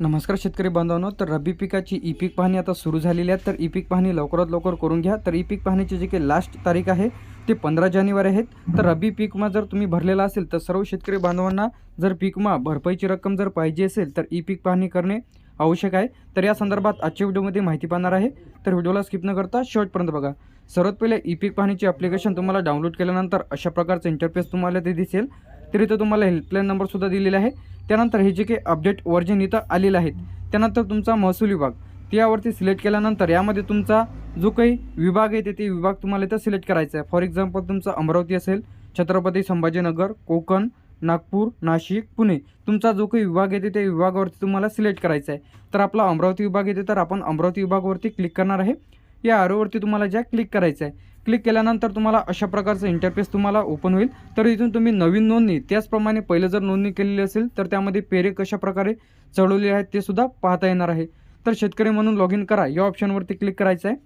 नमस्कार शेतकरी बांधवांनो तर रब्बी पिकाची ई पीक पाहणी आता सुरू झालेली आहे. तर ई पीक पाहणी लवकरात लवकर करून घ्या. तर ई पीक पाहणीची जी काही लास्ट तारीख आहे ते पंधरा जानेवारी आहेत. तर रब्बी पीकमा जर तुम्ही भरलेला असेल तर सर्व शेतकरी बांधवांना जर पीकमा भरपाईची रक्कम जर पाहिजे असेल तर ई पीक पाहणी करणे आवश्यक आहे. तर या संदर्भात आजच्या व्हिडिओमध्ये माहिती पाहणार आहे. तर व्हिडिओला स्किप न करता शेवटपर्यंत बघा. सर्वात पहिले ई पीक पाहणीची ॲप्लिकेशन तुम्हाला डाउनलोड केल्यानंतर अशा प्रकारचं इंटरफेस तुम्हाला ते दिसेल. तर इथं तुम्हाला हेल्पलाईन नंबरसुद्धा दिलेला आहे. त्यानंतर हे जे काही अपडेट वर्जन इथं आलेलं आहेत त्यानंतर तुमचा महसूल विभाग. त्यावरती सिलेक्ट केल्यानंतर यामध्ये तुमचा जो काही विभाग आहे ते विभाग तुम्हाला इथं सिलेक्ट करायचा आहे. फॉर एक्झाम्पल तुमचा अमरावती असेल छत्रपती संभाजीनगर कोकण नागपूर नाशिक पुणे. तुमचा जो काही विभाग येते त्या विभागावरती तुम्हाला सिलेक्ट करायचा आहे. तर आपला अमरावती विभाग येते तर आपण अमरावती विभागावरती क्लिक करणार आहे. या आरोवरती तुम्हाला ज्या क्लिक करायचं आहे क्लिक केल्यानंतर तुम्हाला अशा प्रकारचं इंटरफेस तुम्हाला ओपन होईल. तर इथून तुम्ही नवीन नोंदणी त्याचप्रमाणे पहिलं जर नोंदणी केलेली असेल तर त्यामध्ये पेरे कशा प्रकारे चढवलेले आहेत ते सुद्धा पाहता येणार आहे. तर शेतकरी म्हणून लॉग इन करा. या ऑप्शनवरती क्लिक करायचं आहे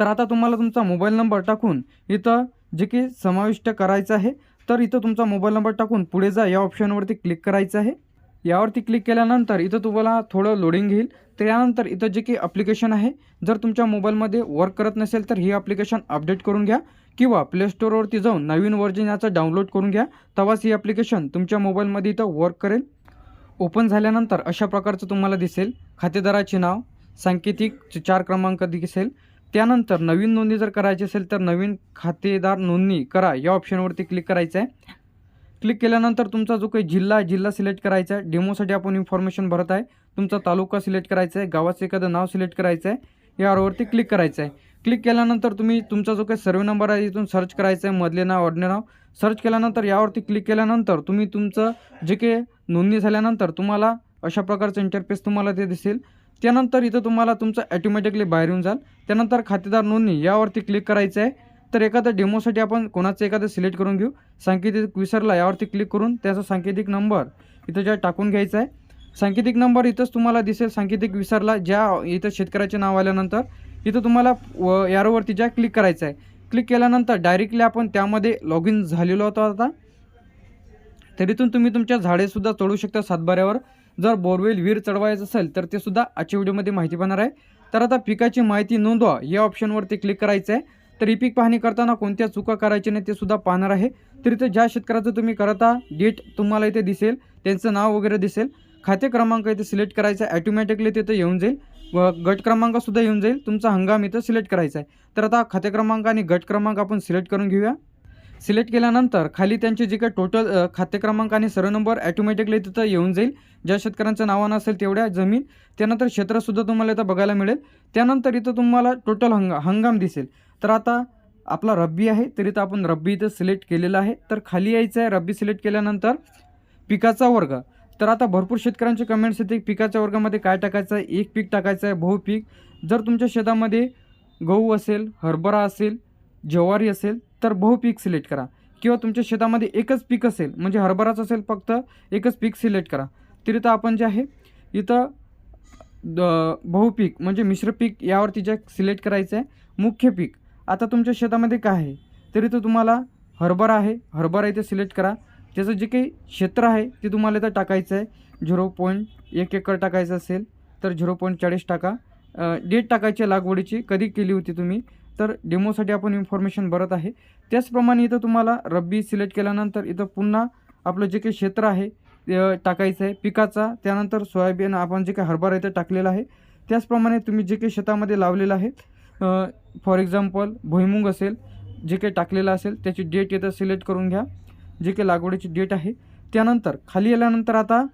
तर आता तुम्हाला तुमचा मोबाईल नंबर टाकून इथं जे की समाविष्ट करायचं आहे तर इथं तुमचा मोबाईल नंबर टाकून पुढे जा. या ऑप्शनवरती क्लिक करायचं आहे. यावरती क्लिक केल्यानंतर इथं तुम्हाला थोडं लोडिंग घेईल. त्यानंतर इथं जे काही ॲप्लिकेशन आहे जर तुमच्या मोबाईलमध्ये वर्क करत नसेल तर ही ॲप्लिकेशन अपडेट करून घ्या किंवा प्लेस्टोरवरती जाऊन नवीन व्हर्जन याचं डाउनलोड करून घ्या. तेव्हाच ही ॲप्लिकेशन तुमच्या मोबाईलमध्ये इथं वर्क करेल. ओपन झाल्यानंतर अशा प्रकारचं तुम्हाला दिसेल. खातेदाराचे नाव सांकेतिक च- चार क्रमांक दिसेल. त्यानंतर नवीन नोंदणी जर करायची असेल तर नवीन खातेदार नोंदणी करा. या ऑप्शनवरती क्लिक करायचं आहे. क्लिक केल्यानंतर तुमचा जो काही जिल्हा आहे जिल्हा सिलेक्ट करायचा आहे. डेमोसाठी आपण इन्फॉर्मेशन भरत आहे. तुमचा तालुका सिलेक्ट करायचा आहे गावाचं एखादं नाव सिलेक्ट करायचं आहे यावरती क्लिक करायचं आहे. क्लिक केल्यानंतर तुम्ही तुमचा जो काही सर्वे नंबर आहे इथून सर्च करायचा आहे मधले नाव अडणे नाव. सर्च केल्यानंतर यावरती क्लिक केल्यानंतर तुम्ही तुमचं जे काही नोंदणी झाल्यानंतर तुम्हाला अशा प्रकारचं इंटरफेस तुम्हाला ते दिसेल. त्यानंतर इथं तुम्हाला तुमचं ॲटोमॅटिकली बाहेर येऊन जाल त्यानंतर खातेदार नोंदणी यावरती क्लिक करायचं आहे. तर एखाद्या डेमोसाठी आपण कोणाचं एखादं सिलेक्ट करून घेऊ. सांकेतिक विसरला यावरती क्लिक करून त्याचा सांकेतिक नंबर इथं ज्या टाकून घ्यायचा आहे सांकेतिक नंबर इथंच तुम्हाला दिसेल. सांकेतिक विसरला. ज्या इथं शेतकऱ्याचे नाव आल्यानंतर इथं तुम्हाला व यारोवरती ज्या क्लिक करायचं आहे क्लिक केल्यानंतर डायरेक्टली आपण त्यामध्ये लॉग इन झालेलो होतो आता. तरीतून तुम्ही तुमच्या झाडेसुद्धा चढू शकता सातबाऱ्यावर. जर बोरवेल विहीर चढवायचं असेल तर ते सुद्धा आजच्या व्हिडिओमध्ये माहिती पाहणार आहे. तर आता पिकाची माहिती नोंदवा. या ऑप्शनवरती क्लिक करायचं आहे तर ही पीक पाहणी करताना कोणत्या चुका करायच्या नाही ते सुद्धा पाहणार आहे. तर इथं ज्या शेतकऱ्याचं तुम्ही करता डेट तुम्हाला इथे दिसेल त्यांचं नाव वगैरे दिसेल. खाते क्रमांक इथे सिलेक्ट करायचा आहे. ॲटोमॅटिकली तिथं येऊन जाईल. व गट क्रमांकसुद्धा येऊन जाईल. तुमचा हंगाम इथं सिलेक्ट करायचा आहे. तर आता खाते क्रमांक आणि गट क्रमांक आपण सिलेक्ट करून घेऊया. सिलेक्ट केल्यानंतर खाली त्यांचे जे काही टोटल खाते क्रमांक आणि सर्व नंबर ॲटोमॅटिकली तिथं येऊन जाईल. ज्या शेतकऱ्यांचं नावानं असेल तेवढ्या जमीन त्यानंतर क्षेत्रसुद्धा तुम्हाला इथं बघायला मिळेल. त्यानंतर इथं तुम्हाला टोटल हंगा हंगाम दिसेल. तर आता आपला रब्बी आहे तर इथं आपण रब्बी इथं सिलेक्ट केलेलं आहे. तर खाली यायचं आहे रब्बी सिलेक्ट केल्यानंतर पिकाचा वर्ग. तर आता भरपूर शेतकऱ्यांचे कमेंट्स येते पिकाच्या वर्गामध्ये काय टाकायचं आहे? एक पीक टाकायचं आहे बहुपीक जर तुमच्या शेतामध्ये गहू असेल हरभरा असेल ज्वारी असेल तर बहुपीक सिलेक्ट करा. किंवा तुमच्या शेतामध्ये एकच पीक असेल म्हणजे हरभराच असेल फक्त एकच पीक सिलेक्ट करा. तरी तर आपण जे आहे इथं द बहुपीक म्हणजे मिश्र पीक यावरती जे सिलेक्ट करायचं आहे मुख्य पीक. आता तुमच्या शेतामध्ये काय आहे? तरी तर तुम्हाला हरभरा आहे हरभरा इथे सिलेक्ट करा. त्याचं जे काही क्षेत्र आहे ते तुम्हाला इथं टाकायचं आहे. झिरो पॉईंट एक एकर टाकायचं असेल तर झिरो पॉईंट चाळीस टाका. डेट टाकायची लागवडीची कधी केली होती तुम्ही? तर डेमोसाठी आपण इन्फॉर्मेशन भरत आहे. त्याचप्रमाणे इथं तुम्हाला रब्बी सिलेक्ट केल्यानंतर इथं पुन्हा आपलं जे काही क्षेत्र आहे ते टाकायचं आहे. पिकाचा त्यानंतर सोयाबीन आपण जे काही हरभरा इथं टाकलेलं आहे त्याचप्रमाणे तुम्ही जे काही शेतामध्ये लावलेलं आहे फॉर एक्झाम्पल भुईमुंग असेल जे काही टाकलेलं असेल त्याची डेट इथं सिलेक्ट करून घ्या. जे काही लागवडीची डेट आहे त्यानंतर खाली आल्यानंतर आता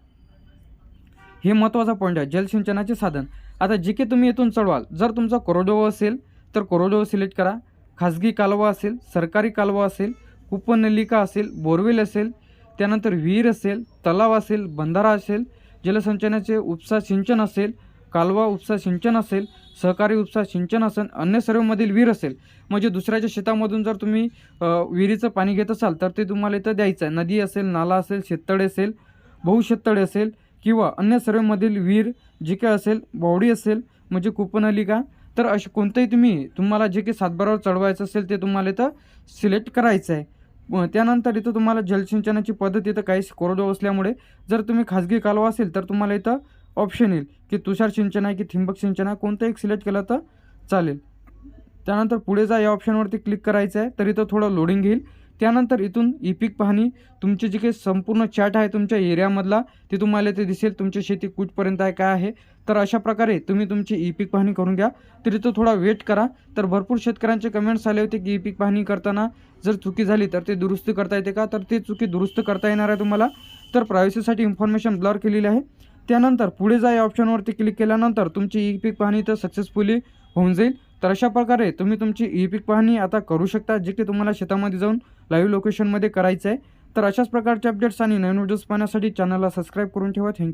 हे महत्त्वाचा पॉईंट आहे जलसिंचनाचे साधन. आता जे काही तुम्ही इथून चढवाल जर तुमचा कोरडोवा असेल तर कोरडोवा सिलेक्ट करा. खाजगी कालवा असेल सरकारी कालवा असेल उपनलिका असेल बोरवेल असेल त्यानंतर विहीर असेल तलाव असेल बंधारा असेल जलसिंचनाचे उपसा सिंचन असेल कालवा उपसा सिंचन असेल सहकारी उपसा सिंचन असेल अन्य सर्वमधील विहीर असेल म्हणजे दुसऱ्याच्या शेतामधून जर तुम्ही विहिरीचं पाणी घेत असाल तर ते तुम्हाला इथं द्यायचं आहे. नदी असेल नाला असेल शेततळे असेल बहुशेततळे असेल किंवा अन्य सर्वमधील विहीर जे काय असेल बावडी असेल म्हणजे कुपनलिका तर असे कोणतंही तुम्ही तुम्हाला जे काही सातबारावर चढवायचं असेल ते तुम्हाला इथं सिलेक्ट करायचं आहे. त्यानंतर इथं तुम्हाला जलसिंचनाची पद्धत इथं काही कोरडो असल्यामुळे जर तुम्ही खाजगी कालवा असेल तर तुम्हाला इथं ऑप्शन येईल. की तुषार सिंचन आहे की थिंबक सिंचन आहे कोणतं एक सिलेक्ट केलं तर चालेल. त्यानंतर पुढे जा या ऑप्शनवरती क्लिक करायचं आहे तर इथं थोडं लोडिंग घेईल. त्यानंतर इथून ई पीक पाहणी तुमची जी काही संपूर्ण चॅट आहे तुमच्या एरियामधला ते तुम्हाला ते दिसेल तुमची शेती कुठपर्यंत आहे काय आहे. तर अशा प्रकारे तुम्ही तुमची ई पीक पाहणी करून घ्या. तर इथं थोडा वेट करा. तर भरपूर शेतकऱ्यांचे कमेंट्स आले होते की ई पीक पाहणी करताना जर चुकी झाली तर ते दुरुस्त करता येते का? तर ते चुकी दुरुस्त करता येणार आहे तुम्हाला. तर प्रायव्हसीसाठी इन्फॉर्मेशन ब्लर केलेली आहे. त्यानंतर पुढे जा या ऑप्शनवरती क्लिक केल्यानंतर तुमची ई पीक पाहणी तर सक्सेसफुली होऊन जाईल. तर अशा प्रकारे तुम्ही तुमची ई पीक पाहणी आता करू शकता जे की तुम्हाला शेतामध्ये जाऊन लाईव्ह लोकेशनमध्ये करायचं आहे तर अशाच प्रकारचे अपडेट्स आणि नवीन व्हिडिओज पाहण्यासाठी चॅनलला सबस्क्राईब करून ठेवा. थँक्यू